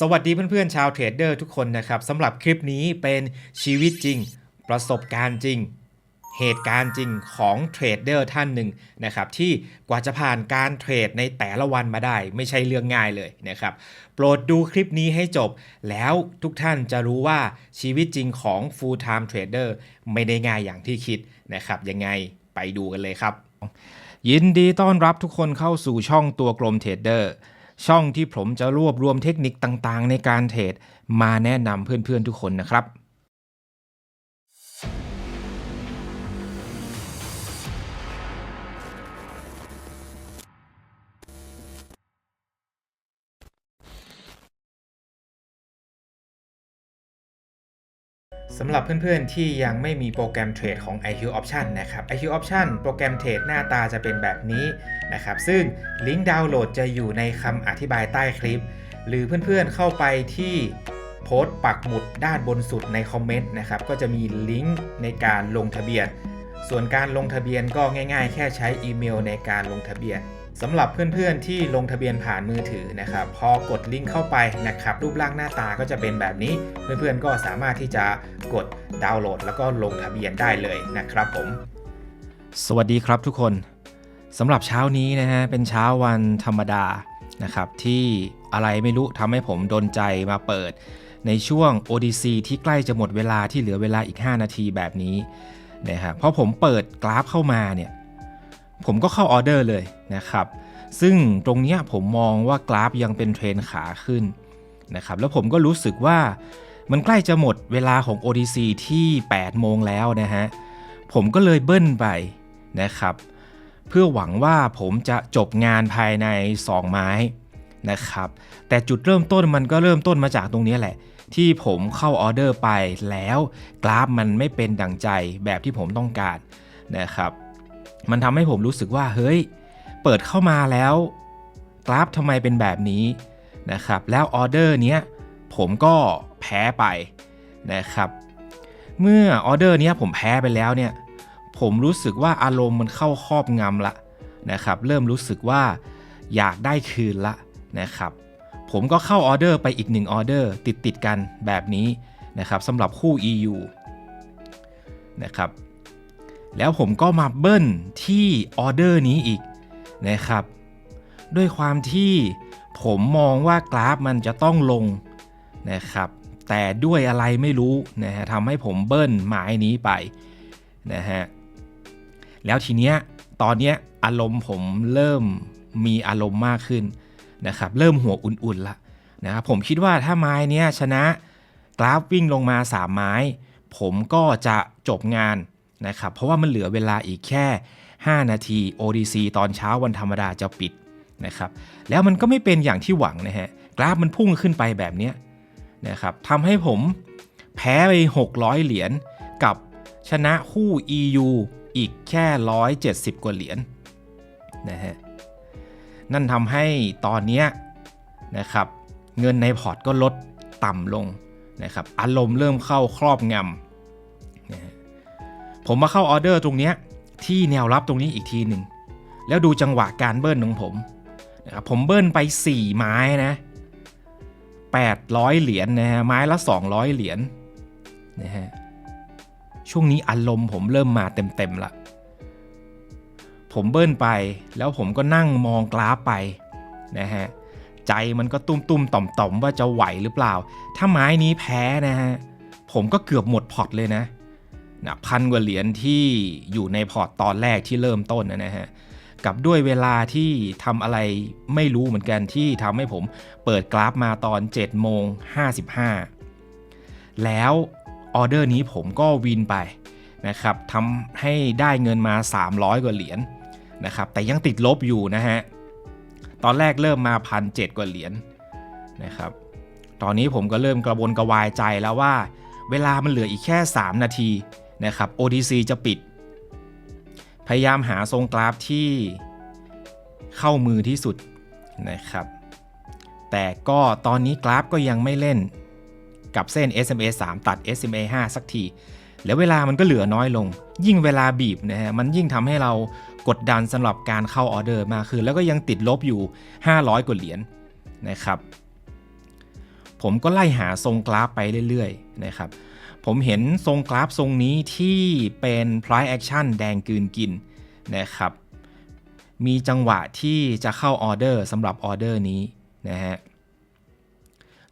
สวัสดีเพื่อนๆชาวเทรดเดอร์ทุกคนนะครับสำหรับคลิปนี้เป็นชีวิตจริง ประสบการณ์จริง เหตุการณ์จริงของเทรดเดอร์ท่านหนึ่งนะครับที่กว่าจะผ่านการเทรดในแต่ละวันมาได้ ไม่ใช่เรื่องง่ายเลยนะครับ โปรดดูคลิปนี้ให้จบ แล้วทุกท่านจะรู้ว่าชีวิตจริงของ full time trader ไม่ได้ง่ายอย่างที่คิดนะครับยังไงไปดูกันเลยครับ ยินดีต้อนรับทุกคนเข้าสู่ช่องตัวกลมเทรดเดอร์ ช่องที่ผมจะรวบรวมเทคนิคต่างๆ ในการเทรดมาแนะนำเพื่อนๆทุกคนนะครับ สำหรับเพื่อนๆ ที่ยังไม่มีโปรแกรมเทรดของ IQ Option นะครับ IQ Option โปรแกรมเทรดหน้าตาจะเป็นแบบนี้นะครับ ซึ่งลิงก์ดาวน์โหลดจะอยู่ในคำอธิบายใต้คลิป หรือเพื่อนๆ เข้าไปที่โพสต์ปักหมุดด้านบนสุดในคอมเมนต์นะครับ ก็จะมีลิงก์ในการลงทะเบียน ส่วนการลงทะเบียนก็ง่าย ๆ แค่ใช้อีเมลในการลงทะเบียน สำหรับเพื่อนๆที่ลงทะเบียนผ่านมือถือนะครับพอกดลิงก์เข้าไปนะครับรูปร่างหน้าตาก็จะเป็นแบบนี้ เพื่อนๆก็สามารถที่จะกดดาวน์โหลด แล้วก็ลงทะเบียนได้เลยนะครับผม สวัสดีครับทุกคนสำหรับเช้านี้นะฮะเป็นเช้าวันธรรมดานะครับที่อะไรไม่รู้ทำให้ผมดนใจมาเปิด ในช่วง ODC ที่ใกล้จะหมดเวลาที่เหลือเวลาอีก 5 นาทีแบบนี้นะฮะเพราะผมเปิดกราฟเข้ามาเนี่ย ผมก็เข้าออเดอร์เลยนะครับ ซึ่งตรงนี้ผมมองว่ากราฟยังเป็นเทรนขาขึ้นนะครับแล้วผมก็รู้สึกว่ามันใกล้จะหมดเวลาของ ODC ที่ 8 โมงแล้วนะฮะ ผมก็เลยเบิ้ลไปนะครับ เพื่อหวังว่าผมจะจบงานภายใน 2 ไม้นะครับ แต่จุดเริ่มต้นมันก็เริ่มต้นมาจากตรงนี้แหละ ที่ผมเข้าออเดอร์ไปแล้วกราฟมันไม่เป็นดังใจแบบที่ผมต้องการนะครับ มันทำให้ผมรู้สึกว่าเฮ้ย เปิดเข้ามาแล้ว กราฟทำไมเป็นแบบนี้นะครับ แล้วออเดอร์เนี้ยผมก็แพ้ไปนะครับ เมื่อออเดอร์เนี้ยผมแพ้ไปแล้วเนี่ย ผมรู้สึกว่าอารมณ์มันเข้าครอบงำละนะครับ เริ่มรู้สึกว่าอยากได้คืนละนะครับ ผมก็เข้าออเดอร์ไปอีกหนึ่งออเดอร์ติดติดกันแบบนี้นะครับสำหรับคู่ EU นะครับ แล้วผมก็มาเบิ้ลที่ออเดอร์นี้อีกนะครับ ด้วยความที่ผมมองว่ากราฟมันจะต้องลงนะครับ แต่ด้วยอะไรไม่รู้นะฮะทำให้ผมเบิ้ลหมายนี้ไปนะฮะแล้วทีเนี้ยตอนเนี้ยอารมณ์ผมเริ่มมีอารมณ์มากขึ้นนะครับ เริ่มหัวอุ่นๆละนะครับผมคิดว่าถ้าไม้เนี้ยชนะกราฟวิ่งลงมา 3 ไม้ ผมก็จะจบงาน นะครับ เพราะว่ามันเหลือเวลาอีกแค่ 5 นาที ODC ตอนเช้าวันธรรมดาจะปิดนะครับ แล้วมันก็ไม่เป็นอย่างที่หวังนะฮะ กราฟมันพุ่งขึ้นไปแบบนี้นะครับทำให้ผมแพ้ไป 600 เหรียญกับชนะคู่ EU อีกแค่ 170 กว่าเหรียญนะฮะ นั่นทำให้ตอนนี้นะครับเงินในพอร์ตก็ลดต่ำลงนะครับ อารมณ์เริ่มเข้าครอบงำนะฮะ ผมมาเข้าออเดอร์ตรงนี้ที่แนวรับตรงนี้อีกทีหนึ่ง แล้วดูจังหวะการเบิ้ลของผมนะครับผมเบิ้ลไป 4 ไม้นะ 800 เหรียญนะฮะไม้ละ 200 เหรียญนะฮะช่วงนี้อารมณ์ผมเริ่มมาเต็มๆละผมเบิ้ลไปแล้วผมก็นั่งมองกราฟไปนะฮะใจมันก็ตุ้มตุ้มๆต่อมต่อมๆว่าจะไหวหรือเปล่า ถ้าไม้นี้แพ้นะฮะผมก็เกือบหมดพอร์ตเลยนะ นะพันกว่าเหรียญที่อยู่ในพอร์ตตอนแรกที่เริ่มต้นนะฮะกับด้วยเวลาที่ทำอะไรไม่รู้เหมือนกันที่ทำให้ผมเปิดกราฟมาตอน7โมง55 แล้วออเดอร์นี้ผมก็วินไปนะครับทำให้ได้เงินมา 300 กว่าเหรียญนะครับแต่ยังติดลบอยู่นะฮะตอนแรกเริ่มมาพันเกว่าเหรียญนะครับตอนนี้ผมก็เริ่มกระวนกระวายใจแล้วว่า เวลามันเหลืออีกแค่ 3 นาที นะครับ ODC จะปิด พยายามหาทรงกราฟที่เข้ามือที่สุดนะครับ แต่ก็ตอนนี้กราฟก็ยังไม่เล่นกับเส้น SMA 3 ตัด SMA 5 สักที แล้วเวลามันก็เหลือน้อยลง ยิ่งเวลาบีบนะฮะ มันยิ่งทำให้เรากดดันสำหรับการเข้าออเดอร์มากขึ้น แล้วก็ยังติดลบอยู่ 500 กว่าเหรียญนะครับ ผมก็ไล่หาทรงกราฟไปเรื่อยๆนะครับ ผมเห็นทรงกราฟทรงนี้ที่เป็น price action แดงกืนกินนะครับ มีจังหวะที่จะเข้าออเดอร์สำหรับออเดอร์นี้นะฮะ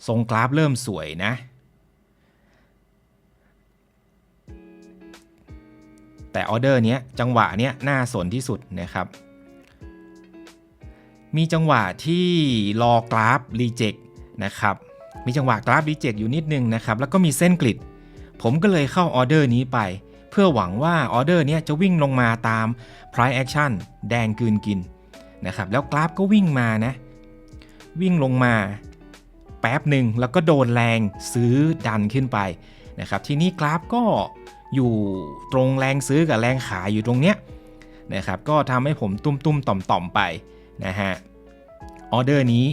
ทรงกราฟเริ่มสวยนะ แต่ออเดอร์เนี้ยจังหวะเนี้ยน่าสนที่สุดนะครับ มีจังหวะที่รอกราฟรีเจ็คนะครับ มีจังหวะกราฟรีเจ็คอยู่นิดนึงนะครับ แล้วก็มีเส้นกริด ผมก็เลยเข้าออเดอร์นี้ไป เพื่อหวังว่าออเดอร์นี้จะวิ่งลงมาตาม price action แดงกืนกินนะครับแล้วกราฟก็วิ่งมานะ วิ่งลงมาแป๊บหนึ่งแล้วก็โดนแรงซื้อดันขึ้นไปนะครับทีนี้กราฟก็อยู่ตรงแรงซื้อกับแรงขายอยู่ตรงเนี้ยนะครับก็ทำให้ผมตุ้มตุ้มต่อมต่อมๆไปนะฮะออเดอร์นี้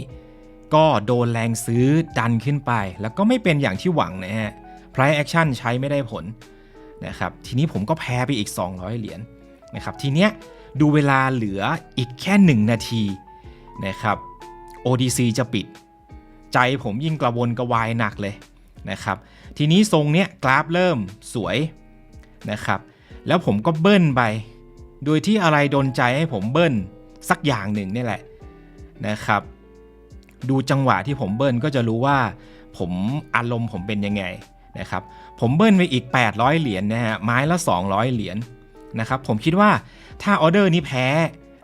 ก็โดนแรงซื้อดันขึ้นไป แล้วก็ไม่เป็นอย่างที่หวังนะฮะ price action ใช้ไม่ได้ผลนะครับ ทีนี้ผมก็แพ้ไปอีก 200 เหรียญนะครับ ทีเนี้ยดูเวลาเหลืออีกแค่ 1 นาทีนะครับ ODC จะปิด ใจผมยิ่งกระวนกระวายหนักเลยนะครับ ทีนี้ทรงเนี้ยกราฟเริ่มสวยนะครับ แล้วผมก็เบิ้ลไป โดยที่อะไรดนใจให้ผมเบิ้ลสักอย่างหนึ่งนี่แหละนะครับ ดูจังหวะที่ผมเบิ้ลก็จะรู้ว่าผมอารมณ์ผมเป็นยังไง นะครับผมเบิ้ลไปอีก 800 เหรียญนะฮะไม้ละ 200 เหรียญนะครับผมคิดว่าถ้าออเดอร์นี้แพ้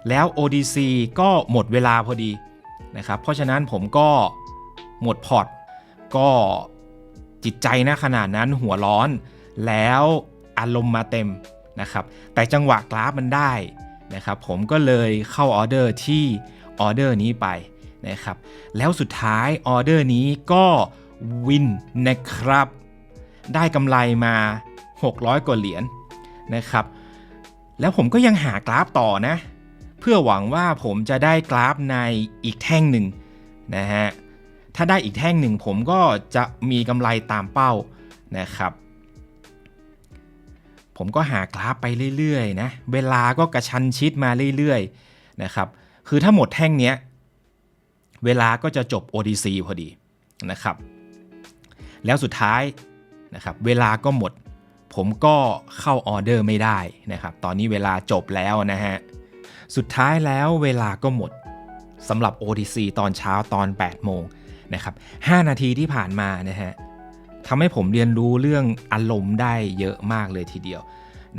แล้ว ODC ก็หมดเวลาพอดีนะครับเพราะฉะนั้นผมก็หมดพอร์ตก็จิตใจนะขนาดนั้นหัวร้อนแล้วอารมณ์มาเต็มนะครับแต่จังหวะกราฟมันได้นะครับผมก็เลยเข้าออเดอร์ที่ออเดอร์นี้ไปนะครับแล้วสุดท้ายออเดอร์นี้ก็วินนะครับ ได้กำไรมา 600 กว่าเหรียญนะครับ แล้วผมก็ยังหากราฟต่อนะ เพื่อหวังว่าผมจะได้กราฟในอีกแท่งหนึ่งนะฮะ ถ้าได้อีกแท่งหนึ่งผมก็จะมีกำไรตามเป้านะครับ ผมก็หากราฟไปเรื่อยๆนะ เวลาก็กระชันชิดมาเรื่อยๆนะครับ คือถ้าหมดแท่งเนี้ยเวลาก็จะจบ ODC พอดีนะครับ แล้วสุดท้าย นะครับเวลาก็หมด ผมก็เข้าออเดอร์ไม่ได้นะครับ ตอนนี้เวลาจบแล้วนะฮะ สุดท้ายแล้วเวลาก็หมดสำหรับ ODC ตอนเช้าตอน 8 โมงนะครับ 5 นาทีที่ผ่านมานะฮะทำให้ผมเรียนรู้เรื่องอารมณ์ได้เยอะมากเลยทีเดียว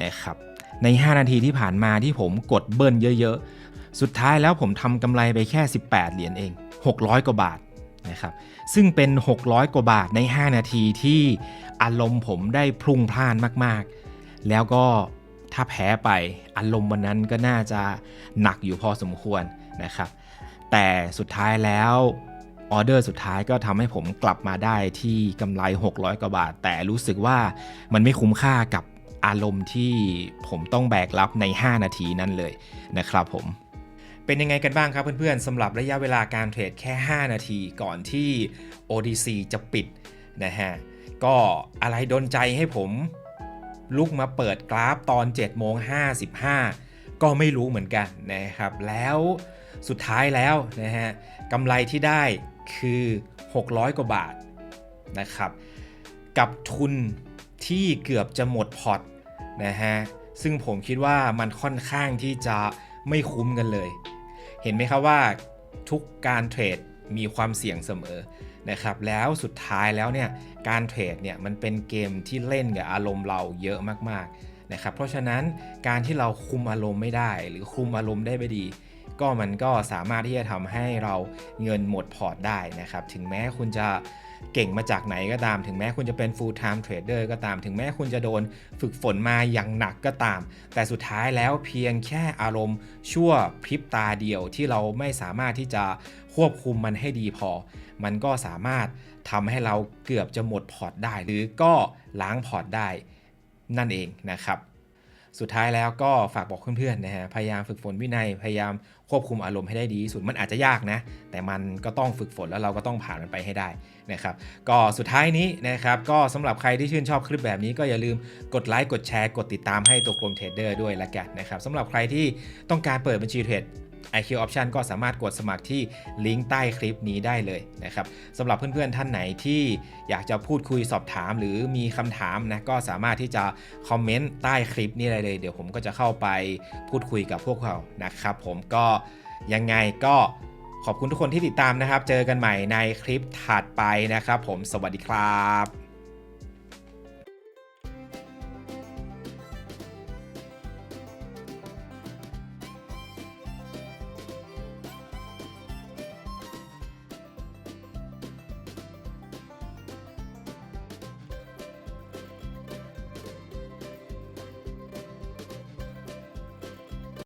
นะครับ ใน 5 นาทีที่ผ่านมาที่ผมกดเบิ้ลเยอะ ๆ สุดท้ายแล้วผมทำกำไรไปแค่ 18 เหรียญเอง 600 กว่าบาท นะครับซึ่งเป็น 600 กว่าบาทใน 5 นาทีที่อารมณ์ผมได้พรุ่งพล่านมากๆ แล้วก็ถ้าแพ้ไปอารมณ์วันนั้นก็น่าจะหนักอยู่พอสมควรนะครับแต่สุดท้ายแล้วออเดอร์สุดท้ายก็ทำให้ผมกลับมาได้ที่กำไร 600 กว่าบาท แต่รู้สึกว่ามันไม่คุ้มค่ากับอารมณ์ที่ผมต้องแบกรับใน 5 นาทีนั้นเลยนะครับผม เป็นยังไงกันบ้างครับเพื่อนๆสำหรับระยะเวลาการเทรดแค่ 5 นาทีก่อนที่ ODC จะปิดนะฮะก็อะไรดนใจให้ผมลุกมาเปิดกราฟตอน7โมง55 ก็ไม่รู้เหมือนกันนะครับ แล้วสุดท้ายแล้วนะฮะกำไรที่ได้คือ 600 กว่าบาทนะครับ กับทุนที่เกือบจะหมดพอร์ตนะฮะซึ่งผมคิดว่ามันค่อนข้างที่จะไม่คุ้มกันเลย เห็นไหมครับว่าทุกการเทรดมีความเสี่ยงเสมอนะครับแล้วสุดท้ายแล้วเนี่ยการเทรดเนี่ยมันเป็นเกมที่เล่นกับอารมณ์เราเยอะมากๆนะครับเพราะฉะนั้นการที่เราคุมอารมณ์ไม่ได้ หรือคุมอารมณ์ได้ไม่ดี ก็มันก็สามารถที่จะทำให้เราเงินหมดพอร์ตได้นะครับถึงแม้คุณจะ เก่งมาจากไหนก็ตาม ถึงแม้คุณจะเป็น full time trader ก็ตาม ถึงแม้คุณจะโดนฝึกฝนมาอย่างหนักก็ตาม แต่สุดท้ายแล้วเพียงแค่อารมณ์ชั่วพริบตาเดียวที่เราไม่สามารถที่จะควบคุมมันให้ดีพอ มันก็สามารถทำให้เราเกือบจะหมดพอร์ตได้ หรือก็ล้างพอร์ตได้นั่นเองนะครับ สุดท้ายแล้วก็ฝากบอกเพื่อนๆนะฮะพยายามฝึกฝนวินัยพยายามควบคุมอารมณ์ให้ได้ดีที่สุดมันอาจจะยากนะ แต่มันก็ต้องฝึกฝนแล้วเราก็ต้องผ่านมันไปให้ได้นะครับก็สุดท้ายนี้นะครับก็สำหรับใครที่ชื่นชอบคลิปแบบนี้ก็อย่าลืมกดไลค์กดแชร์กดติดตามให้ตัวกลมเทรดเดอร์ด้วยละกันนะครับสำหรับใครที่ต้องการเปิดบัญชีเทรด IQ Option ก็สามารถกดสมัครที่ลิงก์ใต้คลิปนี้ได้เลยนะครับสำหรับเพื่อนๆท่านไหนที่อยากจะพูดคุยสอบถาม หรือมีคำถามนะก็สามารถที่จะคอมเมนต์ใต้คลิปนี้ได้เลย เดี๋ยวผมก็จะเข้าไปพูดคุยกับพวกเรานะครับผมก็ยังไงก็ขอบคุณทุกคนที่ติดตามนะครับ เจอกันใหม่ในคลิปถัดไปนะครับ ผมสวัสดีครับ